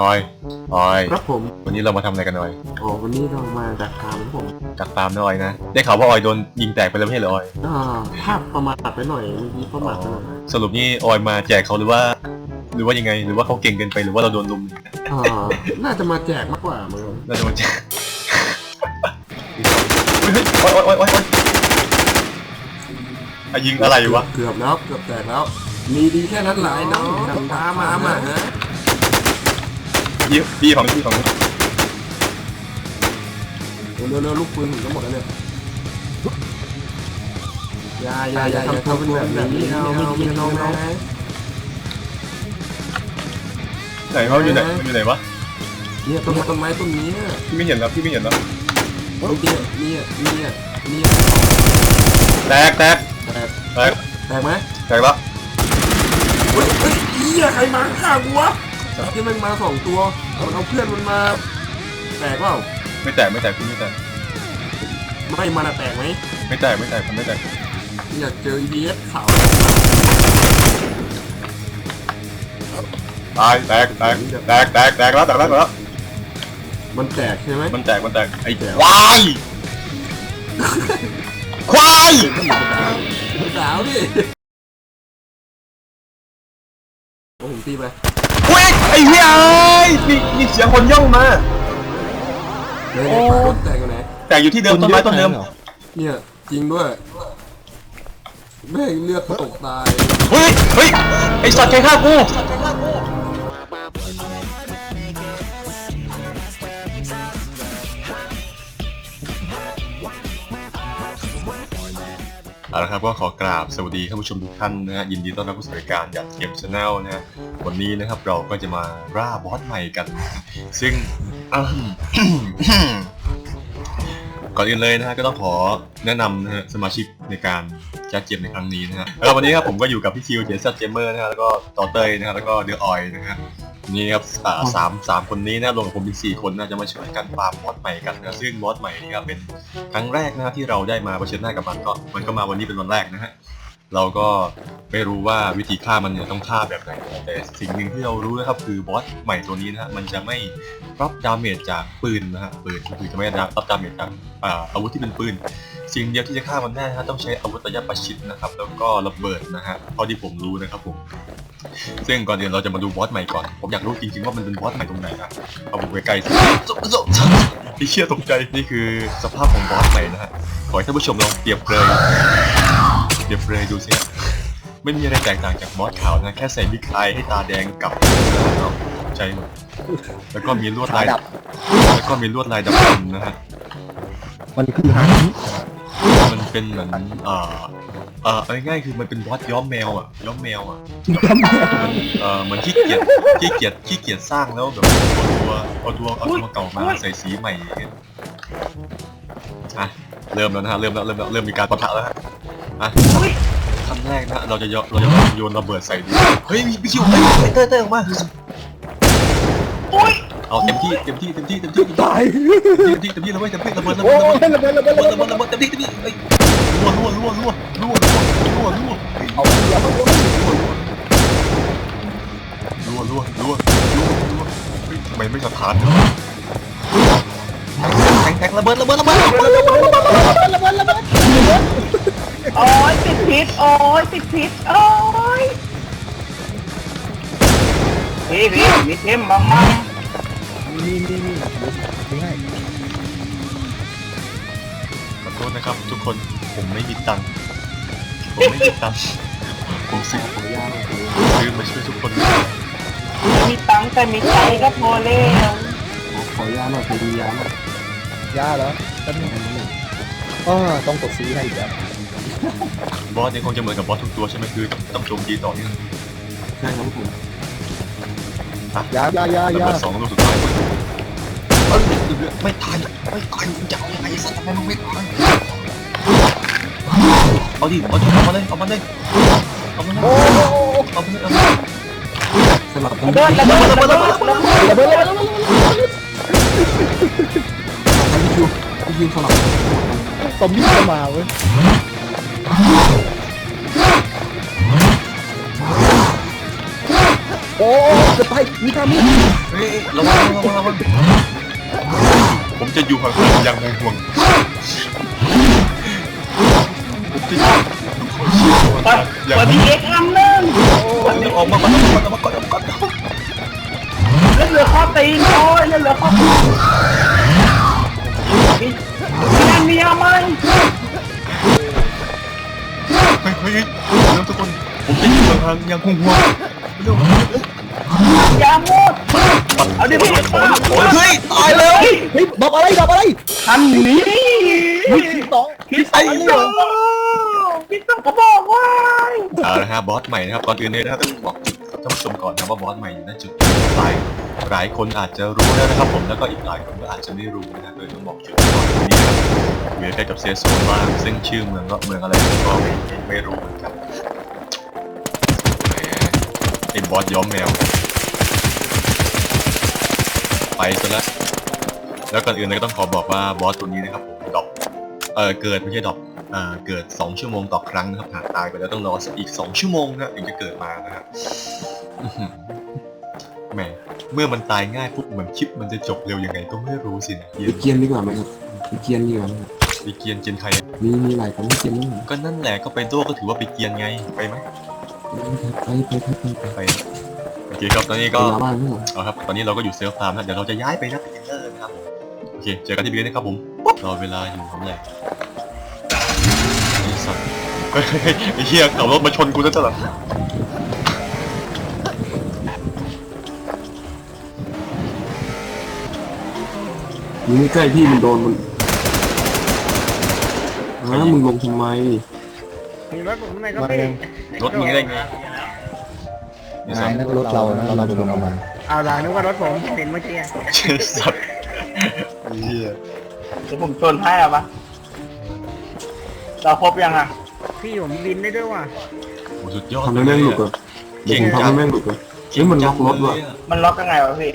ออย ออย ครับผมวันนี้เรามาทำอะไรกันออยอ๋อวันนี้เรามาจากทางครับผมจักตามนะออยนะ ได้ข่าวว่าออยโดนยิงแตกไปแล้วไม่ใช่เหรอออย อ่าภาพประมาทไปหน่อยเมื่อกี้ประมาทไปหน่อยสรุปนี่ออยมาแจกเขาหรือว่า หรือว่ายังไง หรือว่าเขาเก่งเกินไปหรือว่าเราโดนลุมอ่าน่าจะมาแจกมากกว่ามั้งครับน่าจะมาแจกเฮ้ยเฮ้ยโอ๊ยโอ๊ยโอ๊ยโอ๊ยอะยิงอะไรวะ เกือบแล้วเกือบแตกแล้ว มีดีแค่นั้นหลายน้องทำตามมามาฮะ พี่พี่ของพี่ของเร็วๆเร็วๆลูกปืนถึงจะหมดแล้วเนี่ยอย่าอย่าอย่าทำตัวเป็นแบบนี้เอาไม่ดีน้องนะไหนเขาอยู่ไหนมันอยู่ไหนวะเนี่ยต้นต้นไม้ต้นนี้เนี่ยพี่ไม่เห็นแล้วพี่ไม่เห็นแล้วเนี่ยเนี่ยเนี่ยเนี่ยแตกแตกแตกแตกแตกไหมแตกแล้วเฮ้ยเฮ้ยเหี้ยใครมาฆ่ากูวะ ที่มันมาสองตัวมันเอาเพื่อนมันมา แตกเปล่าไม่แตกไม่แตกพี่ไม่แตกไม่มันอะแตกไหมไม่แตกไม่แตกผมไม่แตกอยากเจอ EBS ขาวตายแตกแตกแตกแตกแตกแล้วแตกแล้วแตกแล้วมันแตกใช่ไหมมันแตกมันแตกไอ้ควายควายสาวดิโอ้ผมตีไปเฮ้ย ไอ้เหี้ยเอ้ยมีมีเสียงคนย่องมาเลยโอ้เลยแตกอยู่ไหนแตกอยู่ที่เดิมต้นไม้ต้นเดิมเนี่ยจริงด้วยแม่งเลือดตกตาย เฮ้ยเฮ้ยไอ้สัตว์ใครฆ่ากู เอาละครับก็ขอกราบสวัสดีท่านผู้ชมทุกท่านนะฮะยินดีต้อนรับเข้าสู่รายการหยัดเกมชาแนลนะฮะวันนี้นะครับเราก็จะมาร่าบอสใหม่กัน ซึ่งก่อนอื่นเลยนะฮะก็ต้องขอแนะนำนะฮะสมาชิกในการจัดเกมในครั้งนี้นะฮะแล้ววันนี้ครับผมก็อยู่กับพี่คิวเจสันเจมเมอร์นะฮะแล้วก็ต่อเตยนะฮะแล้วก็เดือออยนะฮะ นี่ครับอ่าสามสามคนนี้นะรวมกับผมเป็นสี่คนนะจะมาช่วยกันปราบบอสใหม่กันนะซึ่งบอสใหม่นี่ครับเป็นครั้งแรกนะฮะที่เราได้มาเผชิญหน้ากับมันก็มันก็มาวันนี้เป็นวันแรกนะฮะเราก็ไม่รู้ว่าวิธีฆ่ามันเนี่ยต้องฆ่าแบบไหนแต่สิ่งหนึ่งที่เรารู้นะครับคือบอสใหม่ตัวนี้นะฮะมันจะไม่รับดาเมจจากปืนนะฮะปืนก็คือจะไม่รับดาเมจจากอ่าอาวุธที่เป็นปืน สิ่งเดียวที่จะฆ่ามันได้นะฮะต้องใช้อาวุธระยะประชิดนะครับ แล้วก็ระเบิดนะฮะเท่าที่ผมรู้นะครับผมซึ่งก่อนอื่นเราจะมาดูบอสใหม่ก่อน ผมอยากรู้จริงๆว่ามันเป็นบอสใหม่ตรงไหนนะเอาผมไปไกลๆสิพี่เชี่ยตกใจนี่คือสภาพของบอสใหม่นะฮะขอให้ท่านผู้ชมลองเปรียบเลยเปรียบเลยดูสิฮะไม่มีอะไรแตกต่างจากบอสขาวนะแค่ใส่บิ๊กไอให้ตาแดงกับใจหมดแล้วก็มีลวดลายแล้วก็มีลวดลายดำๆนะฮะมันคือหาง มันเป็นเหมือนเอ่อเอ่อเอาง่ายๆคือมันเป็นบอสย้อมแมวอะย้อมแมวอะมันเอ่อเหมือนขี้เกียจขี้เกียจขี้เกียจสร้างแล้วแบบเอาตัวเอาตัวเอาตัวเก่ามาใส่สีใหม่อย่างเงี้ยอะเริ่มแล้วนะฮะเริ่มแล้วเริ่มแล้วเริ่มมีการปะทะแล้วฮะอะขั้นแรกนะฮะเราจะโยนเราจะโยนระเบิดใส่ดิเฮ้ยมีพี่คิวเฮ้ยเฮ้ยเต้ยเต้ยออกมา เอาเต็มที่เต็มที่เต็มที่เต็มที่ตายเต็มที่เต็มที่ระเบิดเต็มที่ระเบิดระเบิดระเบิดระเบิดระเบิดระเบิดระเบิดเต็มที่เต็มที่ไอ้รั่วรั่วรั่วรั่วรั่วรั่วรั่วเอาเอารั่วรั่วรั่วรั่วรั่วทำไมไม่สถานแะเบิดระเบิดระเบิดระเบิดระเบิดระเบิดระเบิดระเบิดระเบิโอ้ยติดพิษโอ้ยติดพิษโอ้ยพี่พี่มีเทมบังมั่ง นี่นี่นี่ไม่ง่ายขอโทษนะครับ ทุกคนผมไม่มีตังค์ผมไม่มีตังค์ผมซื้อขอยาหน่อยซื้อมาช่วยทุกคนมีตังค์แต่มีใจก็พอแล้วขอยาหน่อยขอดูยาหน่อยยาเหรอแป๊บนึงอ๋อต้องตกซีให้อีกแล้วบอสเนี่ยคงจะเหมือนกับบอสทุกตัวใช่ไหมคือต้องโจมตีต่อเนื่องใช่ครับผม ยายายาระยาเบิดสองลูกสุดท้ายเอ้ยไม่ตายไม่ตายมึงจะเอายังไงสักทำไมมึงไม่ตายเอาดิเอาดิเอามาเลยเอามาเลยเอามาเลยโอ้เอามาเลยเอามาเลยสลับกัระนเบิดระเบิดระเบิดระเบิดระเบิดระเบิดพี่คิวพี่คิวสลับซอมบี้จะมาเว้ย โอ้โอ้จะไปมีทามีเฮ้ยระวังระวังระวังผมจะอยู่ห่างๆอย่างห่วงผมจะอยู่ไปเปิดดีเอ็กซ์อันหนึงออกมาก่อนออกมาก่อนออกมาก่อนออกมาก่อนเล่นเหลือข้อตีนโอ้ยเล่นเหลือข้อตีนมีมีอันมีอะไรเฮ้ยเฮ้ยเฮ้ยเร็วทุกคน ผมจะอยู่ห่างๆอย่างห่วงๆ อย่าหมดเอาดิพี่เฮ้ยตายแล้วเฮ้ยดอกอะไรดอกอะไรทันนี้ที่สองพี่สองพี่สองก็บอกว่าเอาละครับบอสใหม่นะครับก่อนอื่นเลยนะครับต้องบอกจุดท่านผู้ชมก่อนนะว่าบอสใหม่อยู่ณจุดหลายหลายคนอาจจะรู้แล้วนะครับผมแล้วก็อีกหลายคนก็อาจจะไม่รู้นะครับโดยต้องบอกจุดก่อนตรงนี้นะครับอยู่ใกล้กับเซโซนบ้างซึ่งชื่อเมืองก็เมืองอะไรผมก็ไม่ไม่รู้เหมือนกัน บอสย้อมแมว ไปซะแล้วแล้วก่อนอื่นเลยก็ต้องขอบอกว่าบอสตัวนี้นะครับผมดรอปเออเกิดไม่ใช่ดรอปเอ่อเกิด 2 ชั่วโมงต่อครั้งนะครับหากตายไปแล้วต้องรอสักอีก 2 ชั่วโมงนะถึงจะเกิดมานะครับอื้อหือแหมเมื่อมันตายง่ายปุ๊บเหมือนคลิปมันจะจบเร็วยังไงก็ไม่รู้สินะเกียไปนเกียนดีกว่าไหมครับไปเกียนดีกว่าไหมครับไปเกียนเจนใครมีมีหลายคนที่เกียนนี่ครับก็นั่นแหละก็ไปโต้ก็ถือว่าไปเกียนไงไปไหม ไปไปไปไปไปไปโอเคครับตอนนี้ก็ลาบ้านครับเอาครับตอนนี้เราก็อยู่เซลฟ์ฟาร์มนะเดี๋ยวเราจะย้ายไปนักเทเลอร์นะครับผมโอเคเจอกันที่เบีนะครับผมปุ๊บรอเวลาอยู่ทำไรไอ้สัตว์เฮ้ยเฮ้ยไอ้เหี้ยขับรถมาชนกูซะแล้วเหรอมึงใกล้พี่มันโดนมันอ้ามึงลงทำไม มีรถผมทำไมก็มาไม่เองรถมึงได้ไงไอ้สันายตว์นั่นรถเรานะเราไปลงกับมันเอาล่ะนึกว่ารถผมเห็นเมื่อกี้ไอ้สัตว์ไอ้เหี้ยเดี๋ยวผมชนให้เอาปะเราครบยังอะพี่ผมบินได้ด้วยว่ะโหสุดยอดทำให้แม่งหลุดก่อนเดี๋ยวผมทำให้แม่งหลุดก่อนเฮ้ยมันล็อกรถว่ะมันล็อกยังไงวะพี่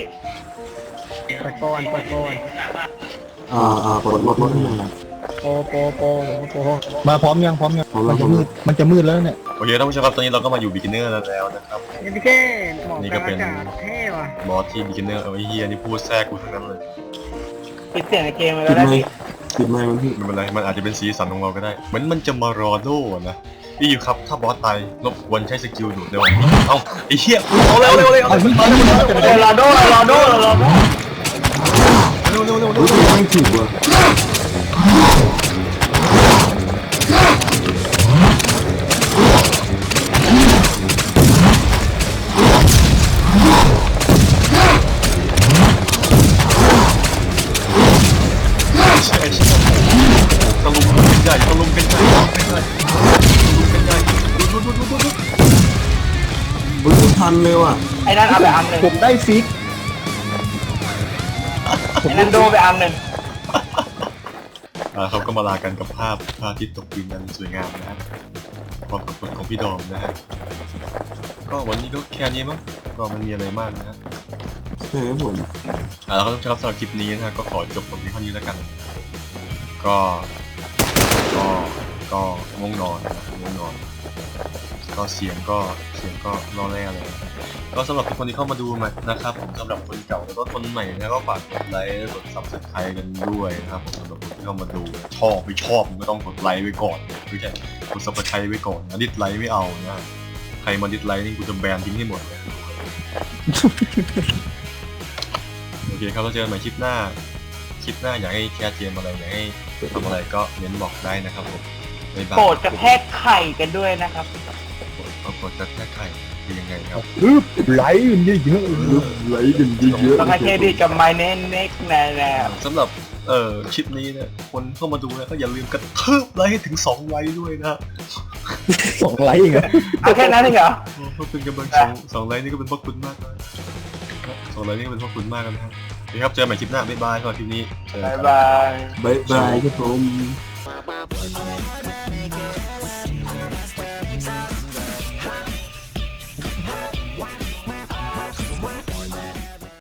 เปิดโปนเปิดโปนอ่าอ่าปลดล็อกรถให้มันนะ โปโปโปโปมาพร้อมยังพร้อมยังพร้อมมัแล้วนจะมืดมันจะมืดแล้วเนี่ยโอเคท่านผู้ชมครับตอนนี้เราก็มาอยู่บิ๊กเนอร์แล้วนะครับนี่พี่แค่หมอกนี่กก็ลางเป็นอากาศเท่ว่ะบอสที่บิ๊กเนอร์เอาไอ้เหี้ยนี่พูดแทรกกูทั้งนั้นเลยปิดเสียงในเกมเลยปิดได้ไมพี่ค์ปิดไมค์มันพี่ไม่เป็นไรมันอาจจะเป็นสีสันของเราก็ได้เหมือนมันจะมารอโล่นะพี่อยู่ครับถ้าบอสตายรบกวนใช้สกิลดูดเร็วเอ้าไอ้เหี้ยเอาเร็วเร็วเร็วเอาเร็วมันมันมันจะไปเดี๋ยวรอโดรอโดรอโดเร็วเร็วเร็วรู้สึกไม่ถูกว่ เลยว่ะไอ้นั่นเอาไปอันหนึ่งผมได้ฟิกไอ้นั่นโดไปอันหนึ่งอ่าเขาก็มาลากันกับภาพพระอาทิตย์ตกดินอันสวยงามนะครับความปรากฏของพี่ดอมนะฮะก็วันนี้ก็แค่นี้มั้งก็มันมีอะไรมากนะฮะใช่ครับผมอ่าแล้วก็ต้องสำหรับคลิปนี้นะฮะก็ขอจบตรงนี้เท่านี้แล้วกัน ก็ก็ก็ง่วงนอนนะครับง่วงนอน ก็เสียงก็เสียงก็รอแร่เลยก็สำหรับทุกคนที่เข้ามาดูมานะครับผมสำหรับคนเก่าแล้วก็คนใหม่นะก็ฝากกดไลค์กด subscribe กันด้วยนะครับผมสำหรับคนที่เข้ามาดูชอบไม่ชอบก็ต้องกดไลค์ไว้ก่อนไม่ใช่กด subscribe ไว้ก่อนนะดิสไลค์ไม่เอานะใครมาดิสไลค์นี่กูจะแบนทิ้งให้หมดเลยโอเคครับเราเจอกันใหม่คลิปหน้าคลิปหน้าอยากให้แคสเกมอะไรอยากให้ทำอะไรก็เม้นบอกได้นะครับผมโปรดกระแทกไข่กันด้วยนะครับ รากฏกระแทกไข่คือยังไงครับรึบไหลเยอะเยอะลึกไหลกันเยอะต้องให้เครดิตกับ My Name Next แน่แน่สำหรับเอ่อคลิปนี้เนี่ยคนเข้ามาดูนะก็อย่าลืมกระทืบไลค์ให้ถึง2ไลค์ด้วยนะสองไหลเองเหรอเอาแค่นั้นเองเหรอเพราะเป็นกำลังสองสองไลค์นี่ก็เป็นพวกคุณมากนะสองไลค์นี่ก็เป็นพวกคุณมากกันนะครับโอเคครับเจอกันใหม่คลิปหน้าบ๊ายบายสำหรับคลิปนี้เจอกันบ๊ายบายบายบายครับผม